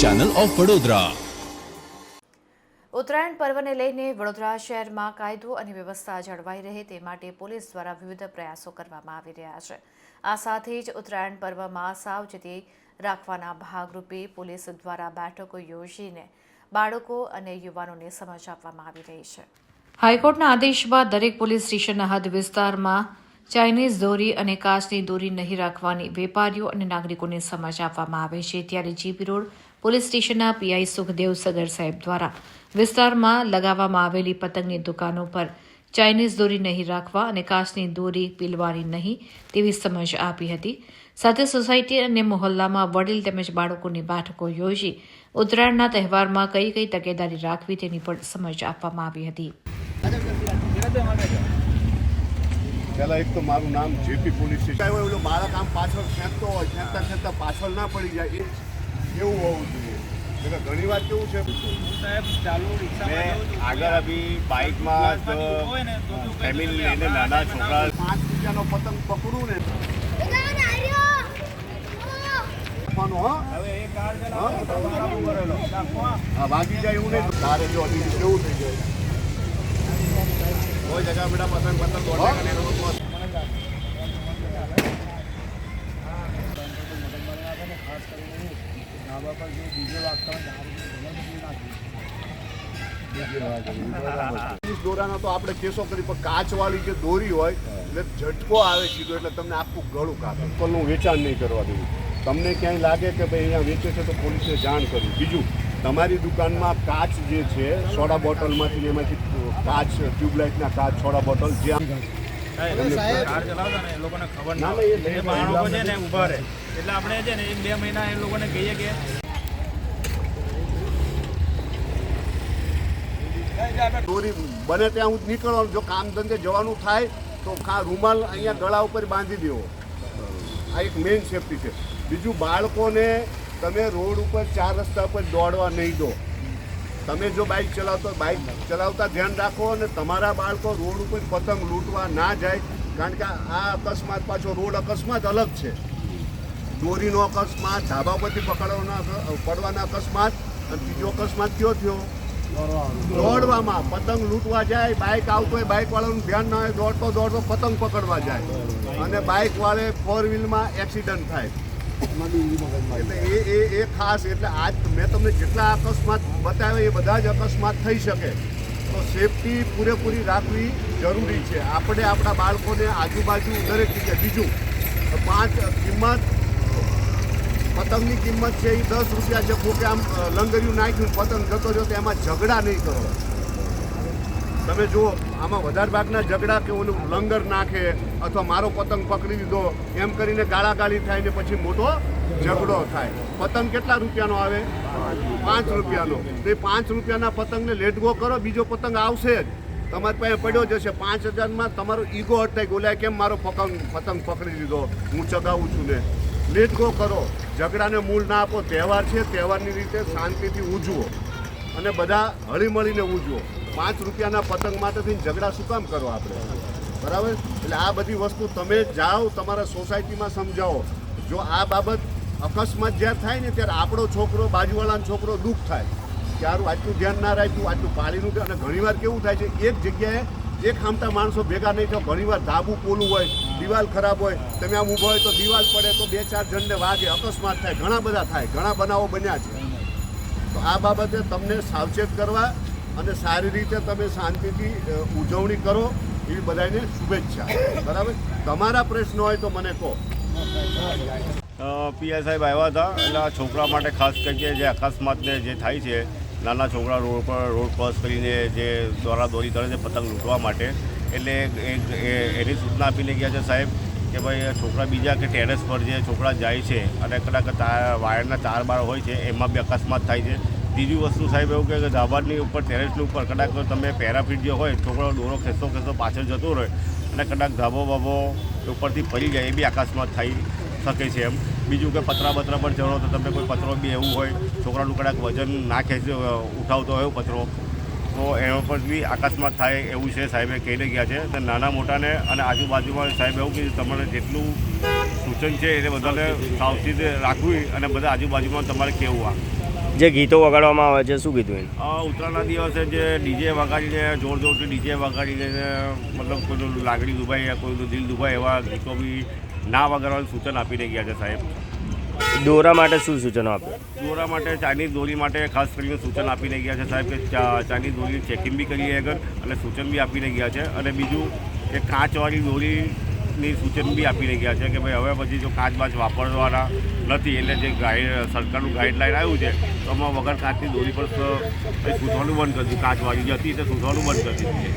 Channel of Vadodara Uttarayan પર્વને લઈને વડોદરા શહેરમાં કાયદો અને વ્યવસ્થા જળવાઈ રહે તે માટે પોલીસ દ્વારા વિવિધ પ્રયાસો કરવામાં આવી રહ્યા છે. આ સાથે જ ઉત્તરાયણ પર્વમાં સાવચેતી રાખવાના ભાગરૂપે પોલીસ દ્વારા બેઠકો યોજીને બાળકો અને યુવાનોને સમજ આપવામાં આવી રહી છે. હાઈકોર્ટના આદેશ બાદ દરેક પોલીસ સ્ટેશનના હદ વિસ્તારમાં ચાઇનીઝ દોરી અને કાચની દોરી નહીં રાખવાની વેપારીઓ અને નાગરિકોને સમજ આપવામાં આવે છે. ત્યારે જીપી રોડ પોલીસ સ્ટેશનના પીઆઈ સુખદેવ સગર સાહેબ દ્વારા. વિસ્તારમાં લગાવવામાં આવેલી પતંગની દુકાનો પર ચાઇનીઝ દોરી નહીં રાખવા અને કાચની દોરી પીલવાની નહીં તેવી સમજ આપી હતી. સાથે સોસાયટી અને મોહલ્લામાં વડીલ તેમજ બાળકોની બેઠકો યોજી ઉત્તરાયણના તહેવારમાં કઈ કઈ તકેદારી રાખવી તેની પણ સમજ આપવામાં આવી હતી. પહેલા એક તો મારું નામ જેપી પોલીસ સ્ટેશન. મારા કામ પાછળ ખેંચતો હોય ખેંચતા ખેંચતા પાછળ ના પડી જાય એવું હોવું જોઈએ. ઘણી વાર કેવું છે. આગળ અભી બાઇકમાં? ફેમિલી લઈને નાના છોકરા પાંચ રૂપિયાનો પતંગ પકડું ને. વાગી જાય એવું નહીં. તારે જો કેવું થઈ જાય. કોઈ જગા બેટા પતંગ પતંગ દોડે કરે એનો મતલબ ધાબા પર જે બીજો વાગતા હોય નાખી. દોરાનો તો આપણે કેસો કરી પણ કાચવાળી જે દોરી હોય એટલે ઝટકો આવે સીધો એટલે તમને આખું ગળું કાપે. એપલનું વેચાણ નહીં કરવા દેવું. તમને ક્યાંય લાગે કે ભાઈ અહીંયા વેચે છે તો પોલીસને જાણ કરવી. બીજું તમારી દુકાનમાં કાચ જે છે સોડા બોટલમાંથી ને એમાંથી કાચ ટ્યુબલાઇટના કાચ સોડા બોટલ જ્યાં સાહેબ, કાર ચલાવતા ને એ લોકોને ખબર ના, ના ના, એ હોય એ બાળકો છે ને ઊભા રહે. એટલે આપણે છે ને એક બે મહિના એ લોકોને કહીએ કે દોરી બને ત્યાં હું નીકળવાનું જો કામ ધંધે જવાનું થાય તો રૂમાલ અહીંયા ગળા ઉપર બાંધી દેવો આ એક મેઇન સેફટી છે. બીજું બાળકોને તમે રોડ ઉપર ચાર રસ્તા પર દોડવા નહીં દો. તમે જો બાઇક ચલાવતો બાઇક ચલાવતા ધ્યાન રાખો અને તમારા બાળકો રોડ ઉપર પતંગ લૂંટવા ના જાય, કારણ કે આ અકસ્માત પાછો રોડ અકસ્માત અલગ છે. દોરીનો અકસ્માત, ધાબા પરથી પકડવાના પડવાના અકસ્માત, અને બીજો અકસ્માત કયો થયો? દોડવામાં. પતંગ લૂંટવા જાય બાઇક આવતો હોય બાઇક વાળાનું ધ્યાન ના હોય, દોડતો દોડતો પતંગ પકડવા જાય. અને બાઇક વાળે ફોર વ્હીલમાં એક્સિડન્ટ થાય. એટલે એ એ ખાસ એટલે આજ મેં તમને જેટલા અકસ્માત બતાવ્યા એ બધા જ અકસ્માત થઈ શકે. તો સેફટી પૂરેપૂરી રાખવી જરૂરી છે. આપણે આપણા બાળકોને આજુબાજુ દરેક જગ્યાએ બીજું, પાંચ કિંમત, પતંગની કિંમત છે એ દસ રૂપિયા છે. કોકે આમ લંગર્યું નાખ્યું, પતંગ જતો રહ્યો તો એમાં ઝઘડા નહીં કરો. તમે જુઓ, આમાં વધારે ભાગના ઝઘડા કે ઓલું લંગર નાખે અથવા મારો પતંગ પકડી દીધો એમ કરીને ગાળાગાળી થાય ને પછી મોટો ઝઘડો થાય. પતંગ કેટલા રૂપિયાનો આવે? પાંચ રૂપિયાનો. તો એ પાંચ રૂપિયાના પતંગને લેટગો કરો, બીજો પતંગ આવશે જ. તમારી પાસે પડ્યો જશે પાંચ હજારમાં તમારો ઈગો અટકાય ગોલાય કેમ મારો પતંગ પતંગ પકડી દીધો હું ચગાવું છું ને. લેટગો કરો. ઝઘડાને મૂળ ના આપો. તહેવાર છે. તહેવારની રીતે શાંતિથી ઉજવો. અને બધા હળીમળીને ઉજવો. પાંચ રૂપિયાના પતંગ માટે થઈને ઝઘડા શું કામ કરો આપણે? બરાબર? એટલે આ બધી વસ્તુ તમે જાઓ, તમારા સોસાયટીમાં સમજાવો. જો આ બાબત અકસ્માત જ્યારે થાય ને ત્યારે આપણો છોકરો, બાજુવાળાનો છોકરો દુઃખ થાય. કે હારું આટલું ધ્યાન ના રાખ્યું, આટલું પાણીનું અને ઘણીવાર કેવું થાય છે, એક જગ્યાએ એક ખામતા માણસો ભેગા નહીં થયો, ઘણીવાર ધાબુ પોલું હોય, દિવાલ ખરાબ હોય, તમે આમ ઊભો હોય તો દિવાલ પડે તો બે ચાર જણને વાગે, અકસ્માત થાય, ઘણા બધા થાય, ઘણા બનાવો બન્યા છે. તો આ બાબતે તમને સાવચેત કરવા અને સારી રીતે તમે શાંતિથી ઉજવણી કરો એવી બધાને શુભેચ્છા. બરાબર? તમારા પ્રશ્ન હોય તો મને કહો. પીઆઈ સાહેબ આવ્યા હતા. એટલે આ છોકરા માટે ખાસ કરીને જે અકસ્માતને જે થાય છે, નાના છોકરા રોડ પર રોડ ક્રોસ કરીને જે દોરા દોરી કરે છે, પતંગ લૂંટવા માટે. એટલે એની સૂચના આપીને ગયા છે સાહેબ કે ભાઈ છોકરા બીજા કે ટેરેસ પર જે છોકરા જાય છે અને કદાચ વાયરના તાર બાર હોય છે, એમાં બી અકસ્માત થાય છે. બીજી વસ્તુ સાહેબ એવું કે ધાબાની ઉપર, ટેરેસની ઉપર કદાચ તમે પેરાફીટ જે હોય, છોકરો દોરો ખેંચતો ખેંચતો પાછળ જતો રહે અને કદાચ ધાબો બાબો ઉપરથી પડી જાય એ બી અકસ્માત થઈ શકે છે એમ. બીજું કે પતરા બતરા પર ચડો તો તમને કોઈ પતરો બી એવું હોય, છોકરાનું કદાચ વજન ના ખેંચી ઉઠાવતો હોય પતરો. તો એના પર બી અકસ્માત થાય એવું છે સાહેબે કહીને ગયા છે. તો નાના મોટાને અને આજુબાજુમાં સાહેબ એવું કીધું તમારે જેટલું સૂચન છે એને બધાને સાવચેત રાખવી અને બધા આજુબાજુમાં તમારે કહેવું આ. જે ગીતો વગાડવામાં આવે છે શું કીધું એને ઉત્તરાયણના દિવસે જે ડીજે વગાડીને જોર જોરથી ડીજે વગાડીને મતલબ કોઈનું લાગણી દુભાય કોઈનું દિલ દુભાય એવા ગીતો બી ના વગાડવાનું સૂચન આપીને ગયા છે સાહેબ. દોરા માટે શું સૂચનો આપે? દોરા માટે ચાઇનીઝ દોરી માટે ખાસ કરીને સૂચન આપીને ગયા છે સાહેબ કે ચા- ચાઇનીઝ દોરી ચેકિંગ બી કરીએ આગળ અને સૂચન બી આપીને ગયા છે. અને બીજું કે કાચવાળી દોરીની સૂચન બી આપી રહ્યા છે કે ભાઈ હવે પછી જો કાચ બાચ વાપરવાના નથી, એટલે જે ગાઈડ સરકારનું ગાઈડલાઈન આવ્યું છે, તો અમે વગર કાચની દોરી પર સૂચવાનું બંધ કરી દીધું કાચવાળી જે હતી તે સૂચવાનું બંધ કરી